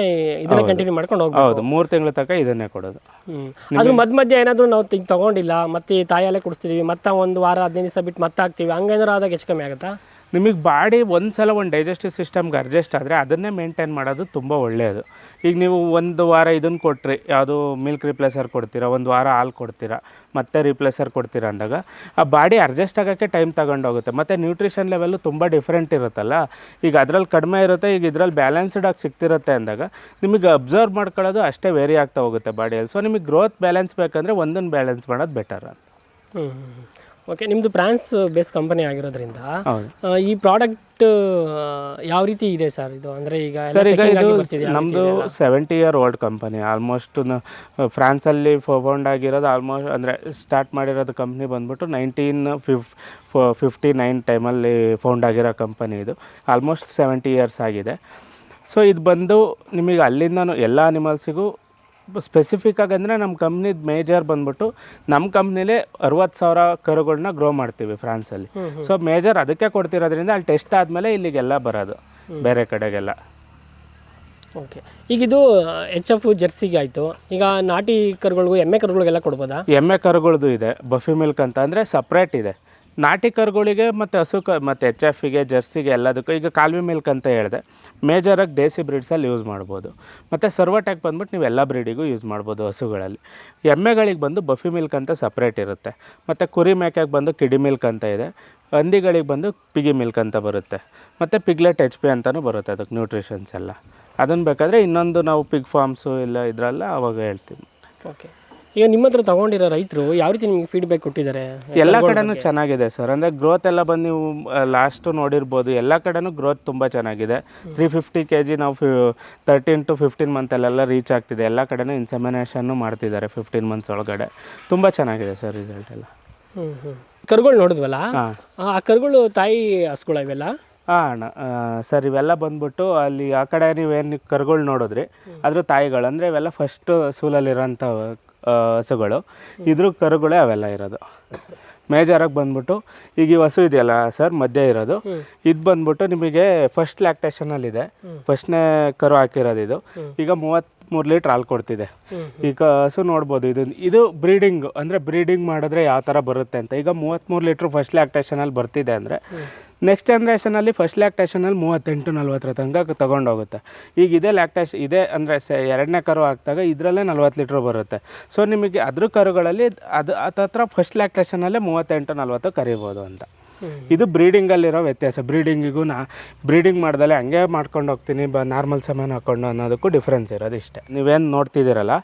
ಇದನ್ನ ಕಂಟಿನ್ಯೂ ಮಾಡ್ಕೊಂಡು ಹೋಗ್ಬೋದು ಹೌದು ಮೂರು ತಿಂಗಳ ತನಕ ಇದನ್ನೇ ಕೊಡೋದು. ಹ್ಮ್. ಮಧ್ಯ ಮಧ್ಯ ಏನಾದರೂ ನಾವು ಈಗ ತಗೊಂಡಿಲ್ಲ ಮತ್ತೆ ಈ ಹಾಲೇ ಕುಡಿಸ್ತಿದ್ದೀವಿ ಮತ್ತೆ ಒಂದು ವಾರ ಹದಿನೈದು ದಿವಸ ಬಿಟ್ಟು ಮತ್ತೆ ಹಾಕ್ತೀವಿ ಹಂಗೇನಾದ್ರು ಆದಾಗ ಹೆಚ್ಚು ಕಮ್ಮಿ ಆಗುತ್ತಾ? ನಿಮಗೆ ಬಾಡಿ ಒಂದು ಸಲ ಒಂದು ಡೈಜೆಸ್ಟಿವ್ ಸಿಸ್ಟಮ್ಗೆ ಅಡ್ಜಸ್ಟ್ ಆದರೆ ಅದನ್ನೇ ಮೇಂಟೈನ್ ಮಾಡೋದು ತುಂಬ ಒಳ್ಳೆಯದು ಈಗ ನೀವು ಒಂದು ವಾರ ಇದನ್ನು ಕೊಟ್ಟರೆ ಯಾವುದು ಮಿಲ್ಕ್ ರಿಪ್ಲೇಸರ್ ಕೊಡ್ತೀರಾ, ಒಂದು ವಾರ ಹಾಲು ಕೊಡ್ತೀರಾ, ಮತ್ತೆ ರಿಪ್ಲೇಸರ್ ಕೊಡ್ತೀರಾ ಅಂದಾಗ, ಆ ಬಾಡಿ ಅಡ್ಜಸ್ಟ್ ಆಗೋಕ್ಕೆ ಟೈಮ್ ತಗೊಂಡೋಗುತ್ತೆ. ಮತ್ತು ನ್ಯೂಟ್ರಿಷನ್ ಲೆವೆಲ್ಲು ತುಂಬ ಡಿಫ್ರೆಂಟ್ ಇರುತ್ತಲ್ಲ. ಈಗ ಅದರಲ್ಲಿ ಕಡಿಮೆ ಇರುತ್ತೆ, ಈಗ ಇದರಲ್ಲಿ ಬ್ಯಾಲೆನ್ಸ್ಡ್ ಆಗಿ ಸಿಗ್ತಿರುತ್ತೆ ಅಂದಾಗ, ನಿಮಗೆ ಅಬ್ಸರ್ವ್ ಮಾಡ್ಕೊಳ್ಳೋದು ಅಷ್ಟೇ ವೇರಿ ಆಗ್ತಾ ಹೋಗುತ್ತೆ ಬಾಡಿಯಲ್ಲಿ. ಸೊ ನಿಮಗೆ ಗ್ರೋತ್ ಬ್ಯಾಲೆನ್ಸ್ ಬೇಕಂದರೆ ಒಂದನ್ನು ಬ್ಯಾಲೆನ್ಸ್ ಮಾಡೋದು ಬೆಟರ್ ಹ್ಞೂ ಓಕೆ ನಿಮ್ಮದು ಫ್ರಾನ್ಸ್ ಬೇಸ್ ಕಂಪನಿ ಆಗಿರೋದ್ರಿಂದ ಹೌದು. ಆ, ಈ ಪ್ರಾಡಕ್ಟ್ ಯಾವ ರೀತಿ ಇದೆ ಸರ್ ಇದು? ಅಂದರೆ ಈಗ ಎಲ್ಲ ಸರ್ ಈಗ checking ಇದು ಆಗಿ ಬರ್ತಿದೆ, ಯಾವ ರೀತಿ ನಮ್ಮದು ಇದೆ seventy year old company almost ಫ್ರಾನ್ಸಲ್ಲಿ found ಆಗಿರೋದು ಆಲ್ಮೋಸ್ಟ್ ಅಂದರೆ ಸ್ಟಾರ್ಟ್ ಮಾಡಿರೋದು ಕಂಪ್ನಿ ಬಂದ್ಬಿಟ್ಟು ನೈನ್ಟೀನ್ ಫಿಫ್ ಫಿಫ್ಟಿ ನೈನ್ ಟೈಮಲ್ಲಿ ಫೌಂಡ್ ಆಗಿರೋ ಕಂಪನಿ ಇದು. ಆಲ್ಮೋಸ್ಟ್ ಸೆವೆಂಟಿ ಇಯರ್ಸ್ ಆಗಿದೆ. ಸೊ ಇದು ಬಂದು ನಿಮಗೆ ಅಲ್ಲಿಂದ ಎಲ್ಲ ಅನಿಮಲ್ಸಿಗೂ ಸ್ಪೆಸಿಫಿಕ್ ಆಗಂದರೆ ನಮ್ಮ ಕಂಪ್ನಿದ ಮೇಜರ್ ಬಂದ್ಬಿಟ್ಟು ನಮ್ಮ ಕಂಪ್ನಿಲೇ ಅರವತ್ತು ಸಾವಿರ ಕರುಗಳನ್ನ ಗ್ರೋ ಮಾಡ್ತೀವಿ ಫ್ರಾನ್ಸಲ್ಲಿ ಸೊ ಮೇಜರ್ ಅದಕ್ಕೆ ಕೊಡ್ತಿರೋದ್ರಿಂದ ಅಲ್ಲಿ ಟೆಸ್ಟ್ ಆದಮೇಲೆ ಇಲ್ಲಿಗೆಲ್ಲ ಬರೋದು ಬೇರೆ ಕಡೆಗೆಲ್ಲ. ಓಕೆ ಈಗ ಇದು ಎಚ್ ಎಫ್ ಜರ್ಸಿಗೆ ಆಯಿತು. ಈಗ ನಾಟಿ ಕರುಗಳಿಗೂ ಎಮ್ಮೆ ಕರುಗಳಿಗೆಲ್ಲ ಕೊಡ್ಬೋದಾ? ಎಮ್ಮೆ ಕರುಗಳದ್ದು ಇದೆ. ಬಫಿ ಮಿಲ್ಕ್ ಅಂತ ಅಂದರೆ ಸಪ್ರೇಟ್ ಇದೆ. ನಾಟಿ ಕರುಗಳಿಗೆ ಮತ್ತು ಹಸು ಕ, ಮತ್ತು ಎಚ್ ಎಫಿಗೆ ಜರ್ಸಿಗೆ ಎಲ್ಲದಕ್ಕೂ ಈಗ ಕಾಲ್ವಿ ಮಿಲ್ಕ್ ಅಂತ ಹೇಳಿದೆ. ಮೇಜರಾಗಿ ದೇಸಿ ಬ್ರೀಡ್ಸಲ್ಲಿ ಯೂಸ್ ಮಾಡ್ಬೋದು. ಮತ್ತು ಸರ್ವಟೆಕ್ ಬಂದ್ಬಿಟ್ಟು ನೀವು ಎಲ್ಲ ಬ್ರೀಡಿಗೂ ಯೂಸ್ ಮಾಡ್ಬೋದು ಹಸುಗಳಲ್ಲಿ. ಎಮ್ಮೆಗಳಿಗೆ ಬಂದು ಬಫಿ ಮಿಲ್ಕ್ ಅಂತ ಸಪ್ರೇಟ್ ಇರುತ್ತೆ. ಮತ್ತು ಕುರಿ ಮೇಕೆಗೆ ಬಂದು ಕಿಡಿ ಮಿಲ್ಕ್ ಅಂತ ಇದೆ. ಹಂದಿಗಳಿಗೆ ಬಂದು ಪಿಗಿ ಮಿಲ್ಕ್ ಅಂತ ಬರುತ್ತೆ. ಮತ್ತು ಪಿಗ್ಲೆಟ್ ಎಚ್ ಪಿ ಅಂತಲೂ ಬರುತ್ತೆ ಅದಕ್ಕೆ ನ್ಯೂಟ್ರಿಷನ್ಸ್ ಎಲ್ಲ. ಅದನ್ನು ಬೇಕಾದರೆ ಇನ್ನೊಂದು ನಾವು ಪಿಗ್ ಫಾರ್ಮ್ಸು ಇಲ್ಲ ಇದರಲ್ಲ ಅವಾಗ ಹೇಳ್ತೀನಿ. ಓಕೆ ಈಗ ನಿಮ್ಮ ಹತ್ರ ತಗೊಂಡಿರೋ ರೈತರು ಯಾವ ರೀತಿ ನಿಮಗೆ ಫೀಡ್ಬ್ಯಾಕ್ ಕೊಟ್ಟಿದ್ದಾರೆ? ಎಲ್ಲ ಕಡೆನೂ ಚೆನ್ನಾಗಿದೆ ಸರ್. ಅಂದರೆ ಗ್ರೋತ್ ಎಲ್ಲ ಬಂದು ನೀವು ಲಾಸ್ಟು ನೋಡಿರ್ಬೋದು. ಎಲ್ಲ ಕಡೆನೂ ಗ್ರೋತ್ ತುಂಬ ಚೆನ್ನಾಗಿದೆ. ತ್ರೀ ಫಿಫ್ಟಿ ಕೆ ಜಿ ನಾವು ಫಿ ತರ್ಟೀನ್ ಟು ಫಿಫ್ಟೀನ್ ಮಂತಲ್ಲೆಲ್ಲ ರೀಚ್ ಆಗ್ತಿದೆ. ಎಲ್ಲ ಕಡೆನೂ ಇನ್ಸೆಮಿನೇಷನ್ನು ಮಾಡ್ತಿದ್ದಾರೆ ಫಿಫ್ಟೀನ್ ಮಂತ್ಸ್ ಒಳಗಡೆ. ತುಂಬ ಚೆನ್ನಾಗಿದೆ ಸರ್ ರಿಸಲ್ಟ್ ಎಲ್ಲ. ಹ್ಞೂ ಹ್ಞೂ ಕರುಗಳು ನೋಡಿದ್ವಲ್ಲ? ಆ ಕರ್ಗಳು ತಾಯಿ ಹಸುಗಳ ಇವೆಲ್ಲ? ಹಾಂ ಅಣ್ಣ ಸರ್ ಇವೆಲ್ಲ ಬಂದ್ಬಿಟ್ಟು ಅಲ್ಲಿ ಆ ಕಡೆ ನೀವೇನು ಕರುಗಳು ನೋಡಿದ್ರಿ ಅದ್ರ ತಾಯಿಗಳು ಅಂದರೆ ಇವೆಲ್ಲ ಫಸ್ಟ್ ಸೂಲಲ್ಲಿರೋಂಥ ಹಸುಗಳು. ಇದ್ರ ಕರುಗಳೇ ಅವೆಲ್ಲ ಇರೋದು. ಮೇಜರಾಗಿ ಬಂದ್ಬಿಟ್ಟು ಈಗ ಈ ಹಸು ಇದೆಯಲ್ಲ ಸರ್ ಮಧ್ಯೆ ಇರೋದು. ಇದು ಬಂದ್ಬಿಟ್ಟು ನಿಮಗೆ ಫಸ್ಟ್ ಲ್ಯಾಕ್ಟೇಷನಲ್ಲಿದೆ ಫಸ್ಟ್ನೇ ಕರು ಹಾಕಿರೋದು ಇದು. ಈಗ ಮೂವತ್ತ್ಮೂರು ಲೀಟ್ರ್ ಹಾಲು ಕೊಡ್ತಿದೆ. ಈಗ ಹಸು ನೋಡ್ಬೋದು ಇದು ಇದು ಬ್ರೀಡಿಂಗ್ ಅಂದರೆ ಬ್ರೀಡಿಂಗ್ ಮಾಡಿದ್ರೆ ಯಾವ ಥರ ಬರುತ್ತೆ ಅಂತ. ಈಗ ಮೂವತ್ತ್ಮೂರು ಲೀಟ್ರ್ ಫಸ್ಟ್ ಲ್ಯಾಕ್ಟೇಷನಲ್ಲಿ ಬರ್ತಿದೆ ಅಂದರೆ ನೆಕ್ಸ್ಟ್ ಜನ್ರೇಷನಲ್ಲಿ ಫಸ್ಟ್ ಲ್ಯಾಕ್ಟೇಷನಲ್ಲಿ ಮೂವತ್ತೆಂಟು ನಲ್ವತ್ತರ ತನಕ ತೊಗೊಂಡೋಗುತ್ತೆ. ಈಗ ಇದೇ ಲ್ಯಾಕ್ಟೇಷ್ ಇದೇ ಅಂದರೆ ಸ, ಎರಡನೇ ಕರು ಹಾಕಿದಾಗ ಇದರಲ್ಲೇ ನಲ್ವತ್ತು ಲೀಟ್ರ್ ಬರುತ್ತೆ. ಸೊ ನಿಮಗೆ ಅದ್ರ ಕರುಗಳಲ್ಲಿ, ಅದು ಹತ್ರ ಫಸ್ಟ್ ಲ್ಯಾಕ್ಟೇಷನಲ್ಲೇ ಮೂವತ್ತೆಂಟು ನಲ್ವತ್ತು ಕರಿಬೋದು ಅಂತ. ಇದು ಬ್ರೀಡಿಂಗಲ್ಲಿರೋ ವ್ಯತ್ಯಾಸ. ಬ್ರೀಡಿಂಗಿಗೂ ನಾ ಬ್ರೀಡಿಂಗ್ ಮಾಡ್ದಲೆ ಹಂಗೆ ಮಾಡ್ಕೊಂಡು ಹೋಗ್ತೀನಿ. ಬ ನಾರ್ಮಲ್ ಸಮಾನ ಹಾಕೊಂಡು ಅನ್ನೋದಕ್ಕೂ ಡಿಫ್ರೆನ್ಸ್ ಇರೋದು ಇಷ್ಟೇ. ನೀವೇನು ನೋಡ್ತಿದ್ದೀರಲ್ಲ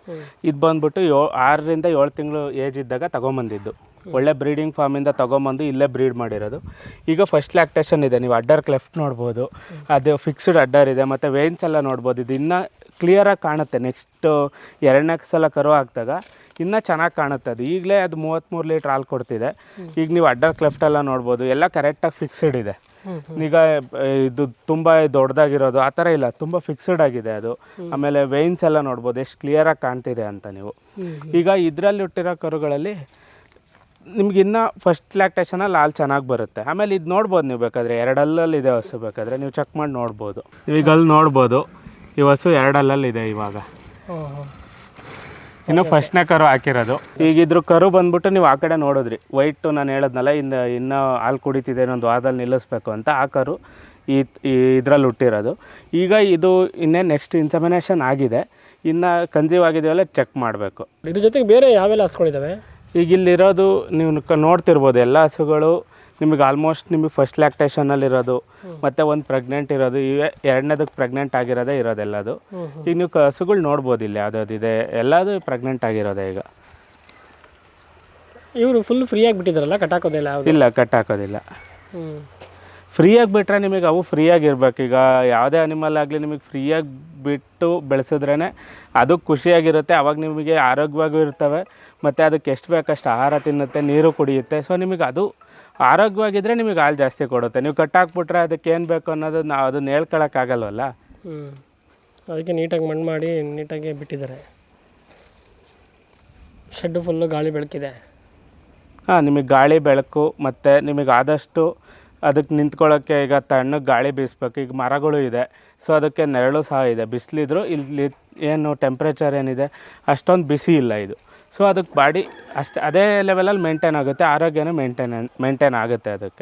ಇದು ಬಂದ್ಬಿಟ್ಟು ಯೋ ಆರರಿಂದ ಏಳು ತಿಂಗಳು ಏಜ್ ಇದ್ದಾಗ ತೊಗೊಂಬಂದಿದ್ದು. ಒಳ್ಳೆ ಬ್ರೀಡಿಂಗ್ ಫಾರ್ಮಿಂದ ತೊಗೊಂಬಂದು ಇಲ್ಲೇ ಬ್ರೀಡ್ ಮಾಡಿರೋದು. ಈಗ ಫಸ್ಟ್ ಲ್ಯಾಕ್ಟೇಷನ್ ಇದೆ ನೀವು ಅಡ್ಡರ್ ಕ್ಲೆಫ್ಟ್ ನೋಡ್ಬೋದು. ಅದು ಫಿಕ್ಸ್ಡ್ ಅಡ್ಡರ್ ಇದೆ ಮತ್ತು ವೇನ್ಸ್ ಎಲ್ಲ ನೋಡ್ಬೋದು. ಇದು ಇನ್ನೂ ಕ್ಲಿಯರಾಗಿ ಕಾಣುತ್ತೆ ನೆಕ್ಸ್ಟ್ ಎರಡನೇ ಸಲ ಕರು ಹಾಕಿದಾಗ ಇನ್ನೂ ಚೆನ್ನಾಗಿ ಕಾಣುತ್ತೆ ಅದು. ಈಗಲೇ ಅದು ಮೂವತ್ತ್ಮೂರು ಲೀಟ್ರ್ ಹಾಲು ಕೊಡ್ತಿದೆ. ಈಗ ನೀವು ಅಡ್ಡರ್ ಕ್ಲೆಫ್ಟ್ ಎಲ್ಲ ನೋಡ್ಬೋದು ಎಲ್ಲ ಕರೆಕ್ಟಾಗಿ ಫಿಕ್ಸ್ಡ್ ಇದೆ. ಈಗ ಇದು ತುಂಬ ದೊಡ್ಡದಾಗಿರೋದು ಆ ಥರ ಇಲ್ಲ ತುಂಬ ಫಿಕ್ಸ್ಡ್ ಆಗಿದೆ ಅದು. ಆಮೇಲೆ ವೇನ್ಸ್ ಎಲ್ಲ ನೋಡ್ಬೋದು ಎಷ್ಟು ಕ್ಲಿಯರಾಗಿ ಕಾಣ್ತಿದೆ ಅಂತ ನೀವು. ಈಗ ಇದರಲ್ಲಿ ಹುಟ್ಟಿರೋ ಕರುಗಳಲ್ಲಿ ನಿಮ್ಗೆ ಇನ್ನೂ ಫಸ್ಟ್ ಲ್ಯಾಕ್ಟೇಷನಲ್ಲಿ ಹಾಲು ಚೆನ್ನಾಗಿ ಬರುತ್ತೆ. ಆಮೇಲೆ ಇದು ನೋಡ್ಬೋದು ನೀವು ಬೇಕಾದರೆ ಎರಡಲ್ಲಲ್ಲಿ ಇದೆ ಹಸು ಬೇಕಾದರೆ, ನೀವು ಚೆಕ್ ಮಾಡಿ ನೋಡ್ಬೋದು. ಈಗ ಅಲ್ಲಿ ನೋಡ್ಬೋದು, ಈ ಹಸು ಎರಡಲ್ಲಲ್ಲಿ ಇದೆ ಇವಾಗ. ಇನ್ನು ಫಸ್ಟ್ನೇ ಕರು ಹಾಕಿರೋದು. ಈಗ ಕರು ಬಂದ್ಬಿಟ್ಟು ನೀವು ಆ ಕಡೆ ನೋಡಿದ್ರಿ. ವೈಟು ನಾನು ಹೇಳದ್ನಲ್ಲ, ಇನ್ನು, ಇನ್ನೂ ಹಾಲು ಕುಡಿತಿದೆ ಒಂದು ವಾರದಲ್ಲಿ ನಿಲ್ಲಿಸ್ಬೇಕು ಅಂತ ಆ ಕರು ಈ ಇದರಲ್ಲಿ ಹುಟ್ಟಿರೋದು. ಈಗ ಇದು ಇನ್ನೇ ನೆಕ್ಸ್ಟ್ ಇನ್ಸಮಿನೇಷನ್ ಆಗಿದೆ. ಇನ್ನು ಕನ್ಸೀವ್ ಆಗಿದೆಯಲ್ಲ ಚೆಕ್ ಮಾಡಬೇಕು. ಇದ್ರ ಜೊತೆಗೆ ಬೇರೆ ಯಾವೆಲ್ಲ ಹಸ್ಗಳಿದ್ದಾವೆ ಈಗ ಇಲ್ಲಿರೋದು ನೀವು ಕ- ನೋಡ್ತಿರ್ಬೋದು ಎಲ್ಲ ಹಸುಗಳು ನಿಮಗೆ ಆಲ್ಮೋಸ್ಟ್ ನಿಮಗೆ ಫಸ್ಟ್ ಲ್ಯಾಕ್ಟೇಷನಲ್ಲಿರೋದು ಮತ್ತು ಒಂದು ಪ್ರೆಗ್ನೆಂಟ್ ಇರೋದು ಇವೇ ಎರಡನೇದಕ್ಕೆ ಪ್ರೆಗ್ನೆಂಟ್ ಆಗಿರೋದೇ ಇರೋದೆಲ್ಲದು. ಈಗ ನೀವು ಹಸುಗಳು ನೋಡ್ಬೋದು ಇಲ್ಲಿ ಯಾವ್ದಾವ್ದು ಇದೆ ಎಲ್ಲದು ಪ್ರೆಗ್ನೆಂಟ್ ಆಗಿರೋದೇ ಈಗ. ಇವರು ಫುಲ್ ಫ್ರೀಯಾಗಿ ಆಗಿಬಿಟ್ಟಿದ್ರಲ್ಲ ಕಟ್ಟಾಕೋದಿಲ್ಲ ಇಲ್ಲ ಕಟ್ ಹಾಕೋದಿಲ್ಲ ಹ್ಞೂ ಫ್ರೀಯಾಗಿ ಬಿಟ್ಟರೆ ನಿಮಗೆ ಅವು ಫ್ರೀಯಾಗಿ ಇರ್ಬೇಕು. ಈಗ ಯಾವುದೇ ಅನಿಮಲ್ ಆಗಲಿ ನಿಮಗೆ ಫ್ರೀಯಾಗಿ ಬಿಟ್ಟು ಬೆಳೆಸಿದ್ರೇ ಅದು ಖುಷಿಯಾಗಿರುತ್ತೆ ಆವಾಗ ನಿಮಗೆ ಆರೋಗ್ಯವಾಗೂ ಇರ್ತವೆ. ಮತ್ತು ಅದಕ್ಕೆ ಎಷ್ಟು ಬೇಕಷ್ಟು ಆಹಾರ ತಿನ್ನುತ್ತೆ ನೀರು ಕುಡಿಯುತ್ತೆ. ಸೊ ನಿಮಗೆ ಅದು ಆರೋಗ್ಯವಾಗಿದ್ದರೆ ನಿಮಗೆ ಹಾಲು ಜಾಸ್ತಿ ಕೊಡುತ್ತೆ. ನೀವು ಕಟ್ಟಾಕ್ಬಿಟ್ರೆ ಅದಕ್ಕೆ ಏನು ಬೇಕು ಅನ್ನೋದು ನಾವು ಅದನ್ನ ಹೇಳ್ಕೊಳಕ್ಕಾಗಲ್ವಲ್ಲ? ಹ್ಞೂ ಅದಕ್ಕೆ ನೀಟಾಗಿ ಮಣ್ಣು ಮಾಡಿ ನೀಟಾಗಿ ಬಿಟ್ಟಿದ್ದಾರೆ. ಶೆಡ್ಡು ಫುಲ್ಲು ಗಾಳಿ ಬೆಳಕಿದೆ. ಹಾಂ ನಿಮಗೆ ಗಾಳಿ ಬೆಳಕು ಮತ್ತು ನಿಮಗೆ ಆದಷ್ಟು ಅದಕ್ಕೆ ನಿಂತ್ಕೊಳ್ಳೋಕ್ಕೆ ಈಗ ತಣ್ಣಗೆ ಗಾಳಿ ಬೀಸ್ಬೇಕು. ಈಗ ಮರಗಳು ಇದೆ. ಸೊ ಅದಕ್ಕೆ ನೆರಳು ಸಹ ಇದೆ. ಬಿಸಿಲಿದ್ರು ಇಲ್ಲಿ ಏನು ಟೆಂಪ್ರೇಚರ್ ಏನಿದೆ? ಅಷ್ಟೊಂದು ಬಿಸಿ ಇಲ್ಲ ಇದು. ಸೊ ಅದಕ್ಕೆ ಬಾಡಿ ಅಷ್ಟೇ ಅದೇ ಲೆವೆಲಲ್ಲಿ ಮೇಂಟೈನ್ ಆಗುತ್ತೆ ಆರೋಗ್ಯನೂ ಮೇಂಟೈನ್ ಮೇಂಟೈನ್ ಆಗುತ್ತೆ ಅದಕ್ಕೆ.